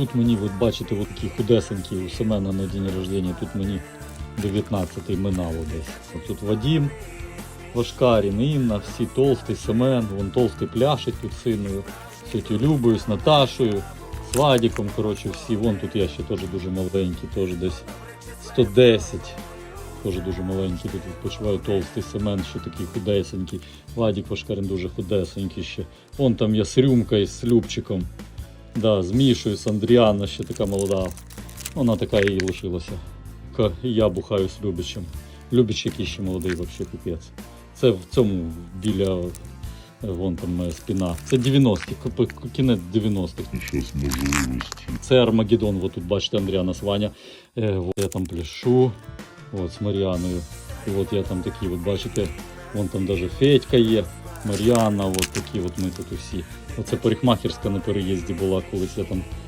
тут мені, от бачите, от такі худесенькі у Семена на день рождения, тут мені 19-й минало десь. Тут Вадим, Вашкарін, Інна, всі толстий, Семен, вон толстий пляшить тут синою, тетю Любою, з Наташою, з Вадіком, коротше, всі. Вон тут я ще теж дуже маленький, теж десь 110. Теж дуже маленький, тут відпочиває толстий Семен, ще такий худесенький. Вадік Вашкарин дуже худесенький ще. Вон там я з Рюмкою, з Любчиком. Да, з Мішою, з Андріана ще така молода. Вона така і лишилася. Я бухаю з Любичем. Любич який ще молодий, взагалі піпець. Це в цьому біля е, вон там моя спина. Це 90-ті, кінець 90-х. Це Армагеддон, вот тут бачите Андріана Сваня. Е, от я там пляшу, от з Мар'яною. І от я там такі, от бачите, вон там даже Федька є, Мар'яна, от такі от ми тут усі. Оце парикмахерська на переїзді була, колись я там